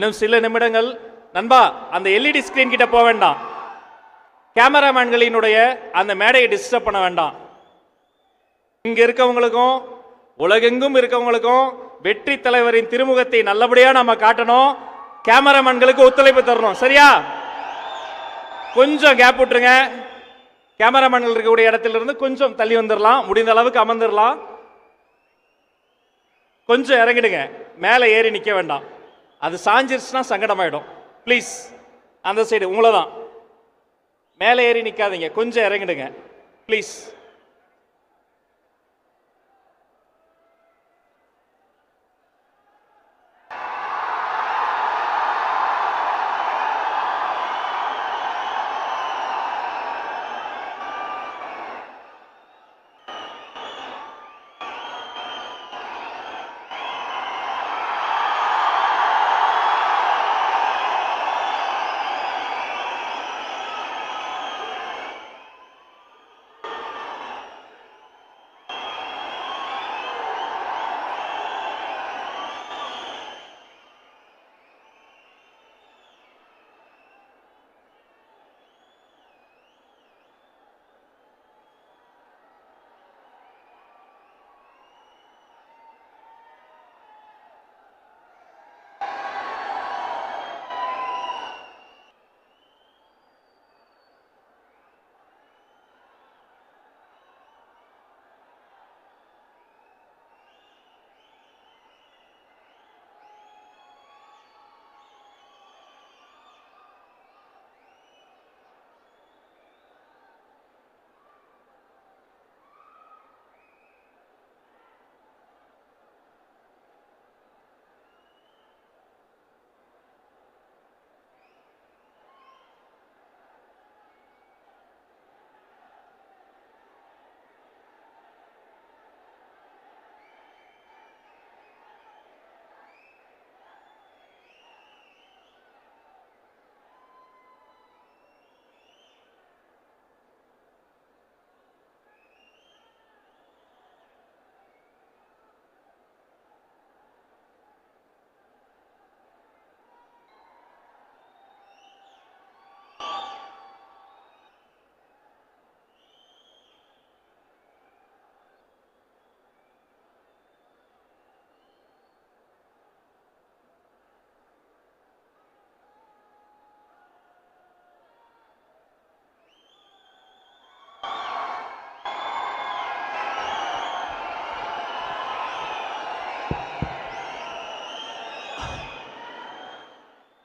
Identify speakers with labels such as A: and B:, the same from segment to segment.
A: இன்னும் சில நிமிடங்கள். நண்பா அந்த எல்இடி ஸ்கிரீன் கிட்ட போக வேண்டாம். கேமராமேன்களினுடைய அந்த மேடையை டிஸ்டர்ப் பண்ண வேண்டாம். இங்க இருக்கவங்களுக்கும் உலகெங்கும் இருக்கவங்களுக்கும் வெற்றி தலைவரின் திருமுகத்தை நல்லபடியா நம்ம காட்டணும். கேமராமேன்களுக்கு ஒத்துழைப்பு தரணும். சரியா? கொஞ்சம் கேப் விட்டுருங்க. கேமராமேன்கள் இருக்கக்கூடிய இடத்துல இருந்து கொஞ்சம் தள்ளி வந்துடலாம் முடிந்த அளவுக்கு அமர்ந்துடலாம் கொஞ்சம் இறங்கிடுங்க. மேலே ஏறி நிற்க வேண்டாம். அது சாஞ்சிருச்சுன்னா சங்கடமாயிடும். ப்ளீஸ் அந்த சைடு உங்களை தான் மேலே ஏறி நிற்காதீங்க கொஞ்சம் இறங்கிடுங்க. ப்ளீஸ்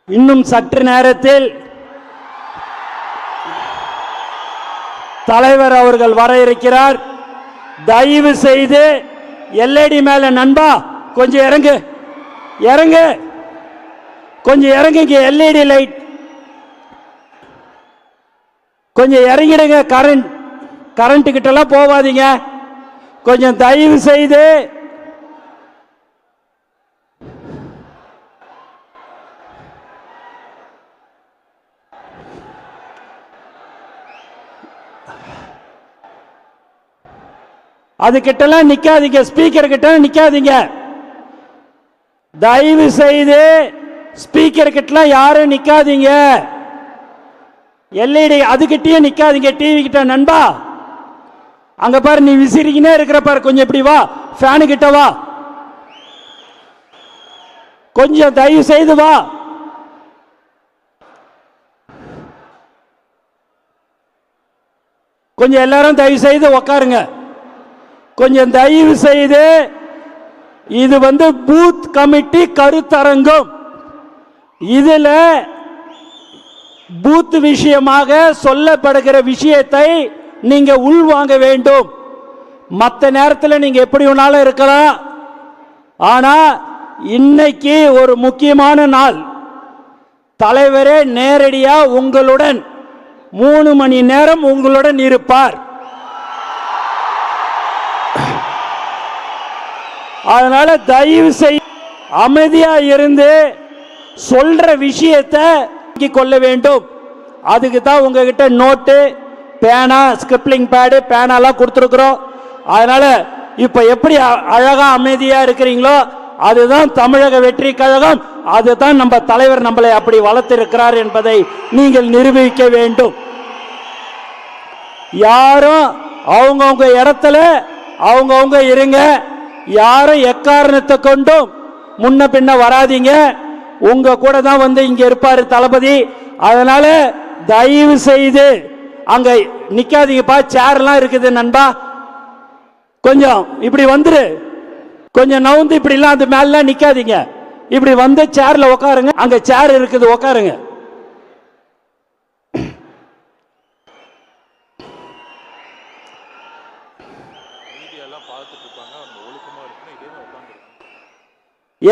B: இன்னும் சற்று நேரத்தில் தலைவர் அவர்கள் வர இருக்கிறார். தயவு செய்து எல்ஐடி மேல நண்பா கொஞ்சம் இறங்கு. இறங்கு. கொஞ்சம் இறங்குங்க எல்இடி லைட். கொஞ்சம் இறங்கிடுங்க கரண்ட். கரண்ட் கிட்டலாம் போகாதீங்க கொஞ்சம் தயவு செய்து அது கிட்டலாம் நிக்காதீங்க ஸ்பீக்கர் கிட்ட நிக்காதீங்க. தயவு செய்து ஸ்பீக்கர் கிட்டலாம் யாரும் நிக்காதீங்க. எல்இடி அதுகிட்டயும் நிக்காதீங்க டிவி கிட்ட. நண்பா அங்க பாரு நீ விசிறிக்கினே இருக்கிற பாரு. கொஞ்சம் இப்படி வா ஃபேனு கிட்ட வா. கொஞ்சம் தயவு செய்து வா. கொஞ்சம் எல்லாரும் தயவு செய்து உக்காருங்க. கொஞ்சம் தயவு செய்து இது வந்து பூத் கமிட்டி கருத்தரங்கம். இதில் பூத் விஷயமாக சொல்லப்படுகிற விஷயத்தை நீங்க உள்வாங்க வேண்டும். மற்ற நேரத்தில் நீங்க எப்படி வேணாலும் இருக்கலாம். ஆனா இன்னைக்கு ஒரு முக்கியமான நாள். தலைவரே நேரடியாக உங்களுடன் மூணு மணி நேரம் உங்களுடன் இருப்பார். அதனால தயவு செய் அமைதியா இருந்து சொல்ற விஷயத்தை கொள்ள வேண்டும். அதுக்கு தான் உங்ககிட்ட நோட்டு பேனா ஸ்கிரிப்லிங் பேடு பேனாலாம் கொடுத்துருக்குறோம். அதனால இப்போ எப்படி அ- அழகா அமைதியா இருக்கிறீங்களோ அதுதான் தமிழக வெற்றி கழகம். அதுதான் நம்ம தலைவர் நம்மளை அப்படி வளர்த்திருக்கிறார் என்பதை நீங்கள் நிரூபிக்க வேண்டும். யாரும் அவங்கவுங்க இடத்துல அவங்கவுங்க இருங்க. யாரும் எக்காரணத்தை கொண்டும் முன்ன பின்ன வராதீங்க. உங்க கூட தான் வந்து இங்க இருப்பாரு தளபதி. அதனால தயவு செய்து அங்க நிக்காதீங்கப்பா. சேர்லாம் இருக்குது நண்பா. கொஞ்சம் இப்படி வந்துரு. கொஞ்சம் நவுந்து இப்படிலாம் அந்த மேலாம் நிக்காதீங்க. இப்படி வந்து சேர்ல உட்காருங்க அங்க சேர் இருக்குது உட்காருங்க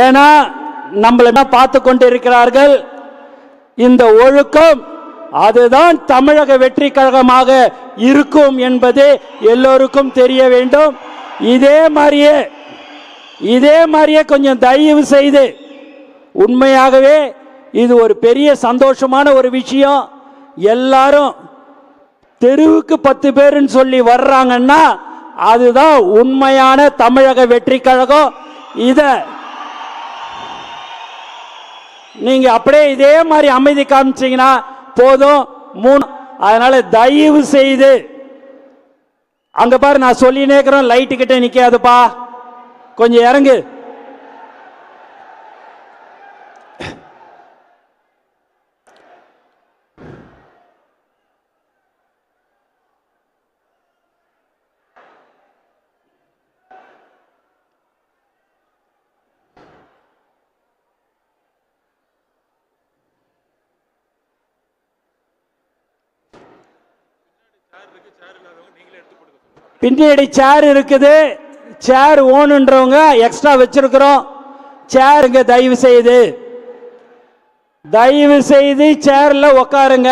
B: ஏன்னா நம்மளை பார்த்து கொண்டு இருக்கிறார்கள் இந்த ஒழுக்கம் அதுதான் தமிழக வெற்றி கழகமாக இருக்கும் என்பது எல்லோருக்கும் தெரிய வேண்டும். இதே மாதிரியே இதே மாதிரியே கொஞ்சம் தயவு செய்து உண்மையாகவே இது ஒரு பெரிய சந்தோஷமான ஒரு விஷயம். எல்லாரும் தெருவுக்கு பத்து பேருன்னு சொல்லி வர்றாங்கன்னா அதுதான் உண்மையான தமிழக வெற்றி கழகம். இதை நீங்க அப்படியே இதே மாதிரி அமைதி காமிச்சீங்கன்னா போதும். மூணு அதனால தயவு செய்து அங்க பாரு நான் சொல்லினே நேக்கிறோம் லைட்டு கிட்ட நிக்காதுப்பா. கொஞ்சம் இறங்கு. பின்னாடி சேர் இருக்குது. சேர் ஓனுன்றவங்க எக்ஸ்ட்ரா வச்சிருக்கிறோம். சேருங்க தயவு செய்து. தயவு செய்து சேர்ல உட்காருங்க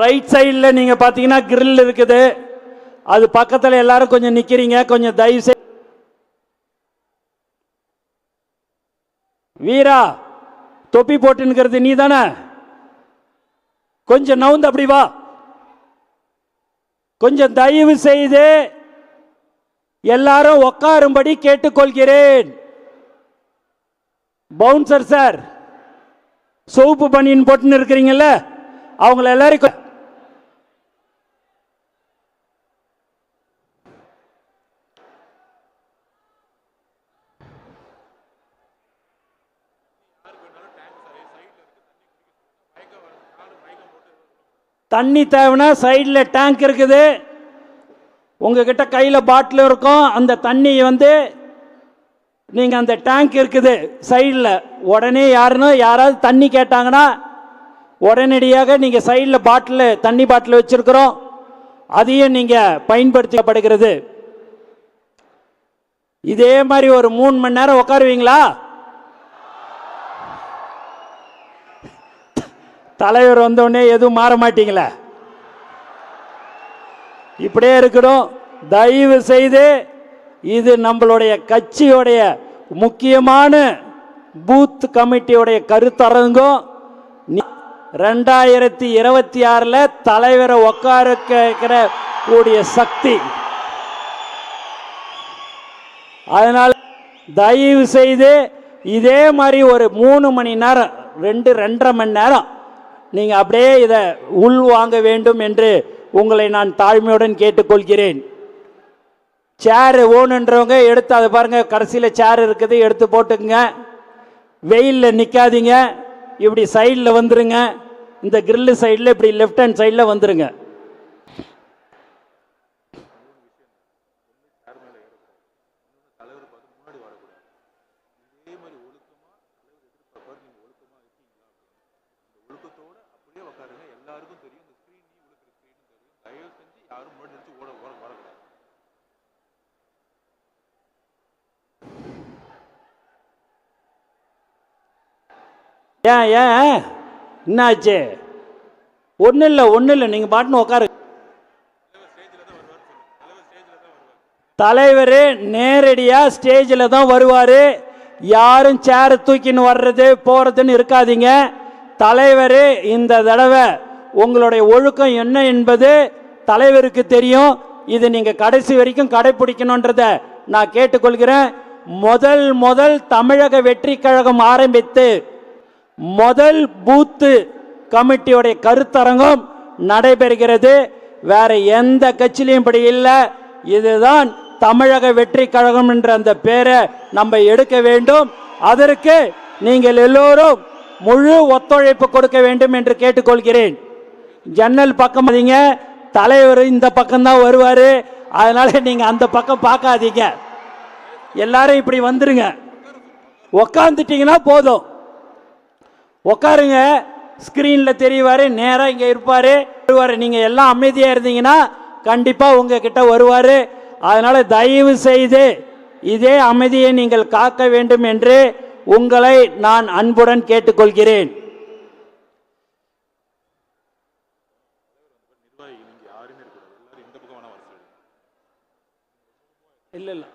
B: ரைட் சைடில் நீங்கள் பார்த்தீங்கன்னா கிரில் இருக்குது. அது பக்கத்தில் எல்லாரும் கொஞ்சம் நிற்கிறீங்க கொஞ்சம் தயவு செய் வீரா தொப்பி போட்டுன்னுக்கிறது நீ தானே கொஞ்சம் நவுந்து அப்படி வா. கொஞ்சம் தயவு செய்து எல்லாரும் உக்காரும்படி கேட்டுக்கொள்கிறேன். பவுன்சர் சார் சோப்பு பனியன் போட்டுன்னு இருக்கிறீங்கல்ல அவங்கள எல்லாரும் தண்ணி தேவைன்னா சைடில் டேங்க் இருக்குது. உங்ககிட்ட கையில் பாட்டில் இருக்கும். அந்த தண்ணி வந்து நீங்கள் அந்த டேங்க் இருக்குது சைடில் உடனே யாருன்னு யாராவது தண்ணி கேட்டாங்கன்னா உடனடியாக நீங்கள் சைடில் பாட்டில் தண்ணி பாட்டில் வச்சிருக்கிறோம். அதையும் நீங்கள் பயன்படுத்தப்படுகிறது. இதே மாதிரி ஒரு மூணு மணி நேரம் உட்காருவீங்களா? தலைவர் வந்தோடனே எதுவும் மாற மாட்டீங்களா? இப்படியே இருக்கணும் தயவு செய்து இது நம்மளுடைய கட்சியுடைய முக்கியமான பூத் கமிட்டியுடைய கருத்தரங்கம் ரெண்டாயிரத்தி இருபத்தி ஆறில் தலைவரை உட்கார கூடிய சக்தி. அதனால் தயவு செய்து இதே மாதிரி ஒரு மூணு மணி நேரம் ரெண்டு ரெண்டரை மணி நேரம் நீங்கள் அப்படியே இதை உள் வாங்க வேண்டும் என்று உங்களை நான் தாழ்மையுடன் கேட்டுக்கொள்கிறேன். சேர் ஓனுன்றவங்க எடுத்து அதை பாருங்கள் கடைசியில் சேர் இருக்குது எடுத்து போட்டுக்குங்க. வெயிலில் நிற்காதீங்க இப்படி சைடில் வந்துருங்க. இந்த கிரில்லு சைடில் இப்படி லெஃப்ட் ஹேண்ட் சைடில் வந்துருங்க. ஏன் ஏன்? என்னாச்சு? ஒன்றும் இல்லை ஒன்றும் இல்லை நீங்கள் பாட்டுன்னு உட்காரு தலைவர் நேரடியாக ஸ்டேஜில் தான் வருவார். யாரும் சேரை தூக்கின்னு வர்றது போகிறதுன்னு இருக்காதீங்க. தலைவர் இந்த தடவை உங்களுடைய ஒழுக்கம் என்ன என்பது தலைவருக்கு தெரியும். இது நீங்கள் கடைசி வரைக்கும் கடைபிடிக்கணுன்றத நான் கேட்டுக்கொள்கிறேன். முதல் முதல் தமிழக வெற்றி கழகம் ஆரம்பித்து முதல் பூத்து கமிட்டியுடைய கருத்தரங்கம் நடைபெறுகிறது. வேற எந்த கட்சியிலையும் இப்படி இல்லை. இதுதான் தமிழக வெற்றி கழகம் என்ற அந்த பேரை நம்ம எடுக்க வேண்டும். அதற்கு நீங்கள் எல்லோரும் முழு ஒத்துழைப்பு கொடுக்க வேண்டும் என்று கேட்டுக்கொள்கிறேன். ஜன்னல் பக்கம் பாத்தீங்க தலைவர் இந்த பக்கம்தான் வருவார். அதனால நீங்கள் அந்த பக்கம் பார்க்காதீங்க. எல்லாரும் இப்படி வந்துருங்க. உக்காந்துட்டீங்கன்னா போதும். உட்காருங்க ஸ்க்ரீனில் தெரியவார் நேராக இங்கே இருப்பார். வருவார். நீங்கள் எல்லாம் அமைதியாக இருந்தீங்கன்னா கண்டிப்பாக உங்ககிட்ட வருவார். அதனால் தயவு செய்து இதே அமைதியை நீங்கள் காக்க வேண்டும் என்று உங்களை நான் அன்புடன் கேட்டுக்கொள்கிறேன். இல்லை இல்லை.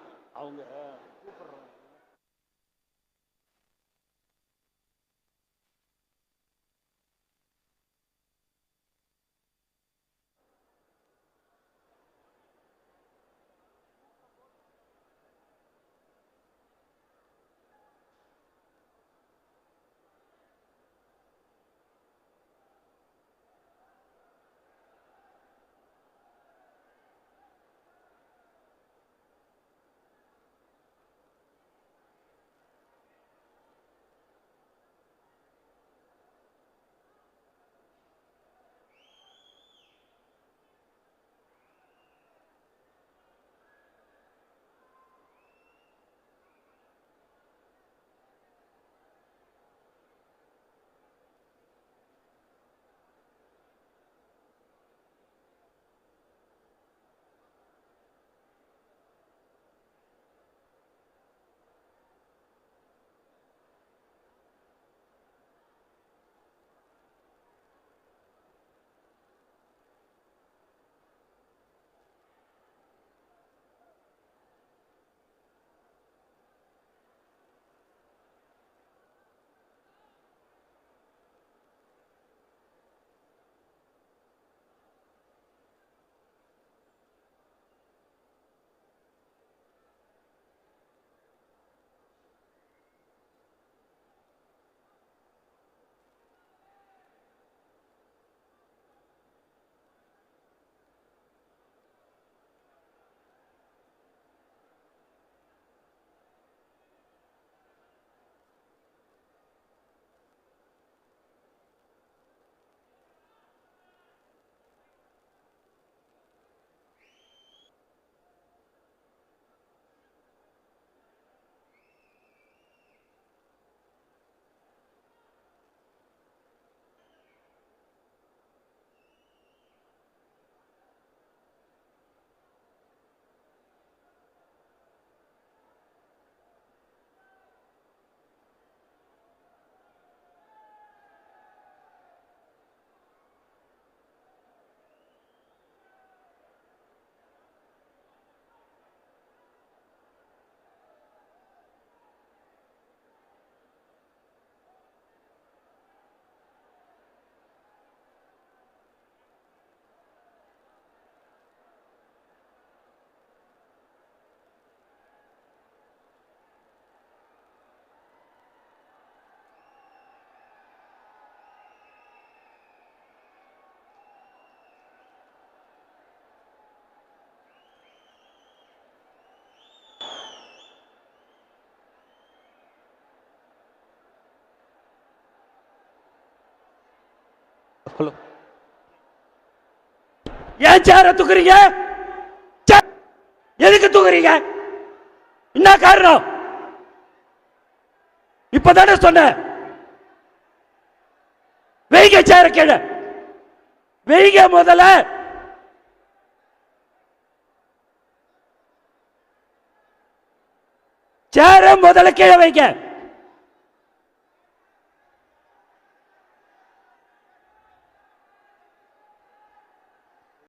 A: ஹலோ.
B: ஏன் சேர தூக்குறீங்க? சே- எதுக்கு தூக்குறீங்க? என்ன காரணம்? இப்பதானே சொன்னேன். வெய்க சேர கீழே. வெய்க முதல்ல. சேர முதல்ல கீழே வைங்க.